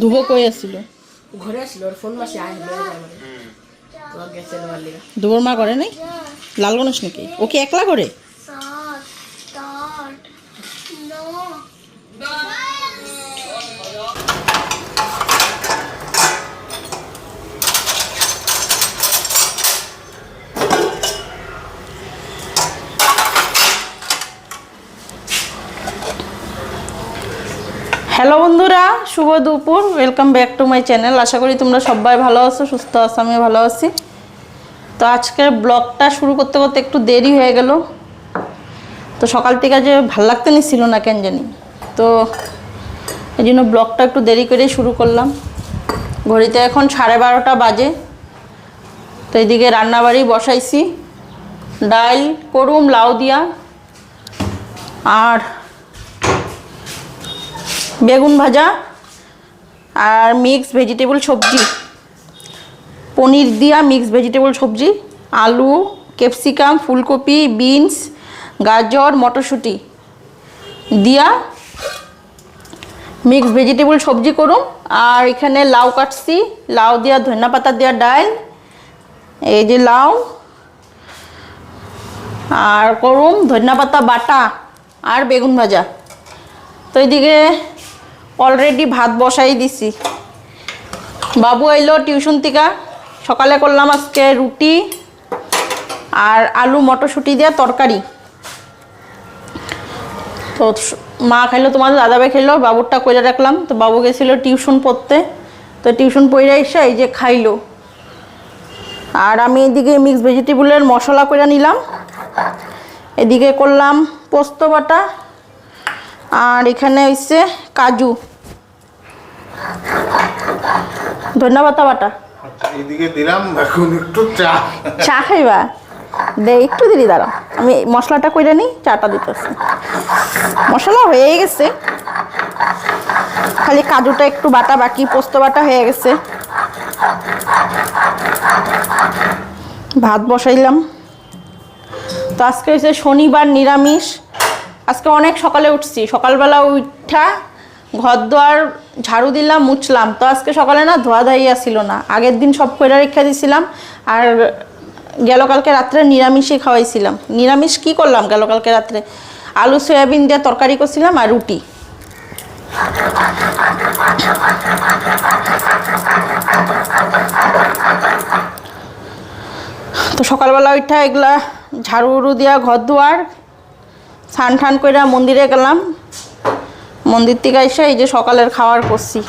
ধুবো কই আসছিল ঘরে ওর ফোন মাসে আইল ধুবোর মা করে নাই? লাল গণেশ নাকি? ওকে কি একলা করে বন্ধুরা, শুভ দুপুর। Welcome back to my channel আশা করি তোমরা সবাই ভালো আছো, সুস্থ আছো আমি ভালো আছি। তো আজকের ব্লগটা শুরু করতে করতে একটু দেরি হয়ে গেল। তো সকাল থেকে যে ভালো লাগতে নিছিল না, কেন জানি। তো এই জন্য ব্লগটা একটু দেরি করে শুরু করলাম। ঘড়িতে এখন সাড়ে বারোটা বাজে। তো এদিকে রান্নাবাড়ি বসাইছি। ডাল করুম লাউ দিয়া। আর বেগুন ভাজা আর মিক্স ভেজিটেবল সবজি। পনির দিয়া মিক্স ভেজিটেবল সবজি, আলু ক্যাপসিকাম ফুলকপি বিনস গাজর, মটরশুঁটি দিয়া মিক্স ভেজিটেবল সবজি করুম আর এখানে লাউ কাটছি, লাউ দিয়া ধনিয়া পাতা দিয়া ডাল, এই যে লাউ। আর করুম ধনিয়া বাটা আর বেগুন ভাজা। তো এইদিকে অলরেডি ভাত বসাই দিছি। বাবু এলো টিউশন থেকে। সকালে করলাম আজকে রুটি আর আলু মটরশুঁটি দিয়ে তরকারি। তো মা খাইলো, তোমাদের দাদাভাই খেলো বাবুরটা করে রাখলাম। তো বাবু গেছিল টিউশন পড়তে। তো টিউশন পড়ে এসে এই যে খাইলো। আর আমি এদিকে মিক্স ভেজিটেবলের মশলা করে নিলাম। এদিকে করলাম পোস্ত বাটা। আর এখানে হচ্ছে কাজু। ধন্যবাদ বাটা আচ্ছা এদিকে দিলাম এখন একটু চা। চা খাইবা? দে একটু দিলি দাঁড়া। আমি মশলাটা কইরা নিই চাটা দিতেছি। মশলা হয়ে গেছে। খালি কাজুটা একটু বাটা বাকি পোস্ত বাটা হয়ে গেছে। ভাত বসাইলাম। তো আজকে হচ্ছে শনিবার নিরামিষ। আজকে অনেক সকালে উঠছি। সকালবেলা উঠা ঘর দোয়ার ঝাড়ু দিলাম, মুছলাম। তো আজকে সকালে না ধোয়া ধাইয়া ছিল না। আগের দিন সব কইরা রেখে দিছিলাম। আর গেল কালকে রাত্রে নিরামিষই খাওয়াইছিলাম। নিরামিষ কি করলাম গেল কালকে রাত্রে? আলু, সয়াবিন দিয়ে তরকারি করছিলাম আর রুটি। তো সকালবেলা ওইটা এগুলা ঝাড়ু উড়ু দিয়া ঘর দুয়ার স্নান ঠান করে মন্দিরে গেলাম। মন্দির থেকে এসে এই যে সকালের খাবার করছি।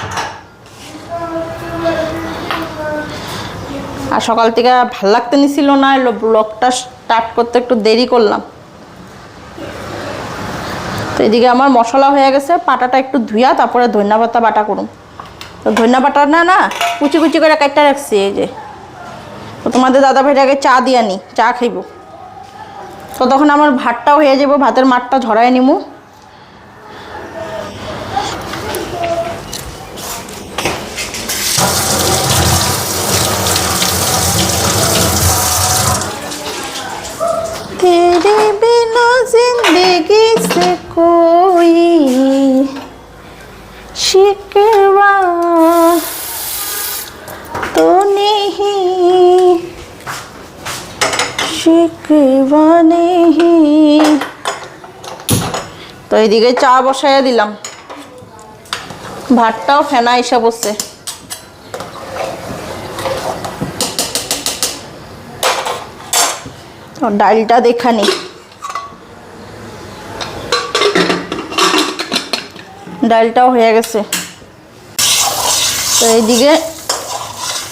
আর সকাল থেকে ভালো লাগতে নিছিল না ব্লগটা স্টার্ট করতে একটু দেরি করলাম। তো এদিকে আমার মশলা হয়ে গেছে, পাটাটা একটু ধুইয়া তারপরে ধনিয়া পাতা বাটা করুন তো ধনিয়া না না, কুচি কুচি করে কাটটা রাখছি এই যে। তো তোমাদের দাদা আগে চা দিয়ে নি চা খাইব। তো তখন আমার ভাতটাও হয়ে যাব, ভাতের মাঠটা ঝরায় নিমু। नहीं নেহি তো এইদিকে চা বসাইয়া দিলাম। ভাতটাও ফেনা এসে বসছে। ডালটা দেখানি ডালটাও হয়ে গেছে। তো এইদিকে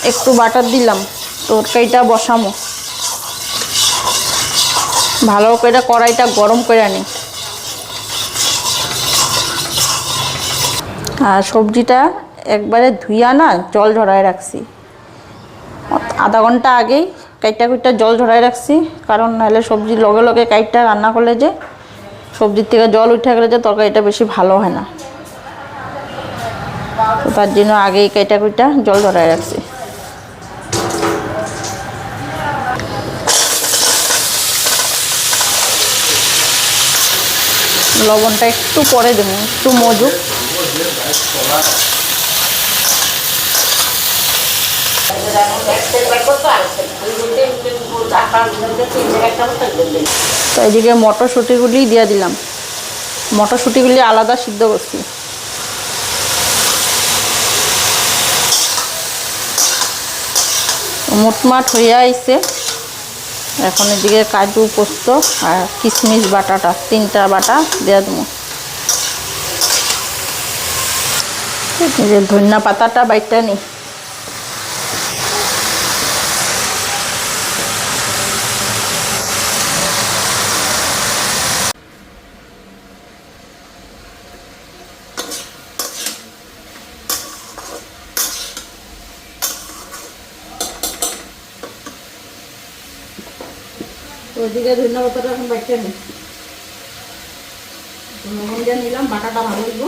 একটু বাটার দিলাম, তরকারিটা বসামো। ভালো করে কড়াইটা গরম করে আনি। আর সবজিটা একবারে ধুইয়া না জল ঝরায় রাখছি। আধা ঘণ্টা আগেই কাইটা কুইটা জল ঝরায় রাখছি, কারণ নাহলে সবজি লগে লগে কাইটটা রান্না করলে যে সবজির থেকে জল উঠে গেলে যে তরকারিটা বেশি ভালো হয় না। তার জন্য আগেই কাইটা কুইটা জল ঝরায় রাখছি। লবণটা একটু পরে দেবো, একটু মজু। তো এদিকে মটরশুটিগুলি দিয়ে দিলাম। মটরশুঁটিগুলি আলাদা সিদ্ধ করছি। মোটমাট হয়ে আইছে। এখন এদিকে কাজু পোস্ত আর কিশমিশ বাটাটা, তিনটা বাটা দেওয়া দেবো। ধনিয়া পাতাটা বাইটা নিই ওইদিকে ধন্যবাদ এখন বাইকটা নিই লবণ দিয়ে নিলাম বাটাটা ভালো দিব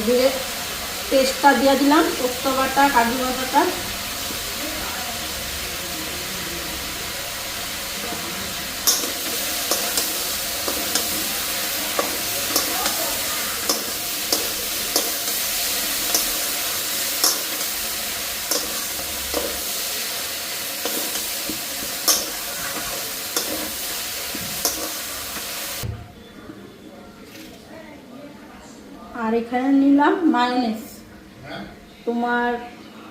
তো তেজটা দিয়ে দিলাম পোস্ত বাটা কাজু বাটাটা আর এখানে নিলাম মায়োনেজ তোমার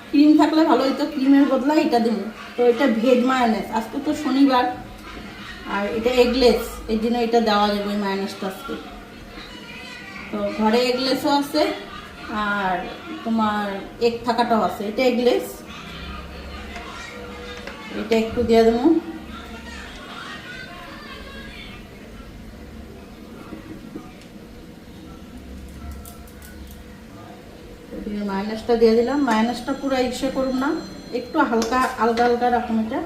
ক্রিম থাকলে ভালো হতো ক্রিমের বদলা এটা দেবো তো এটা ভেজ মায়োনেজ আজকে তো শনিবার আর এটা এগলেস এর জন্য এটা দেওয়া যাবে এই মায়োনেজটা আজকে। তো ঘরে এগলেসও আছে আর তোমার এগ থাকাটাও আছে। এটা এগলেস এটা একটু দিয়ে দেবো। এদিকে দিয়ে দিলাম। মাইনাসটা পুরো ইসে করুন না। একটু হালকা, আলগা আলগা রাখুন এটা।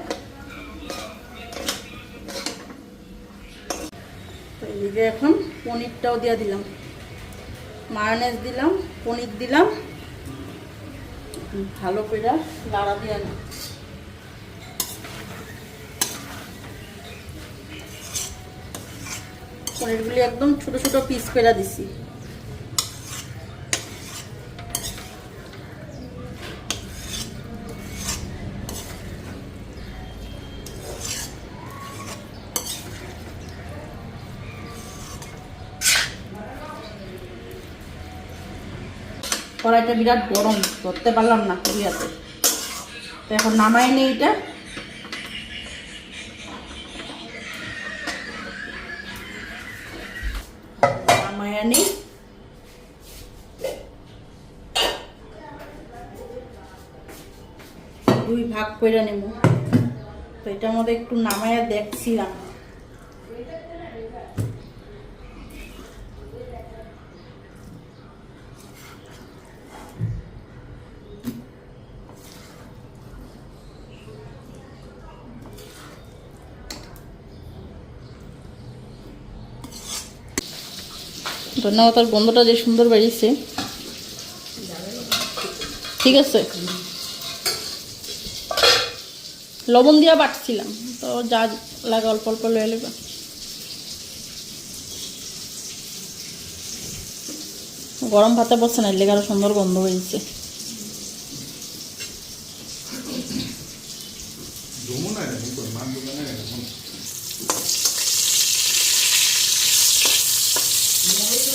এখন পনিরটাও দিয়ে দিলাম। মায়োনেজ দিলাম, পনির দিলাম। ভালো করে লাড়া দিয়ে না পনিরগুলি একদম ছোট ছোট পিস করে দিছি। কড়াইটা বিরাট গরম, ধরতে পারলাম না কুড়িয়াতে তো এখন নামাই নেই এটা। নামাই আনি দুই ভাগ করে নেব তো এটার মধ্যে একটু নামাইয়া দেখছিলাম। ধন্যবাদ গন্ধটা যে সুন্দর বেরিয়েছে। ঠিক আছে। লবণ দিয়া বাটছিলাম, তো যা লাগে অল্প অল্প লয়ে নেবে। গরম ভাতে বসছে না লেগে আরও সুন্দর গন্ধ হয়েছে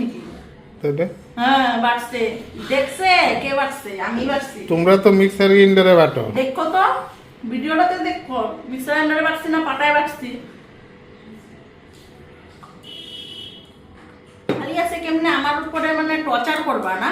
নাকি? হ্যাঁ বাড়ছে। দেখছে? কে বাড়ছে? আমি বাড়ছি। তোমরা তো মিক্সার গ্রাইন্ডারে বাটো। দেখো তো ভিডিওটাতে দেখো। মিক্সার গ্রাইন্ডারে বাড়ছি না পাটায় বাড়ছি? খালি আছে কেমনে? আমার উপরে মানে টর্চার করবা না?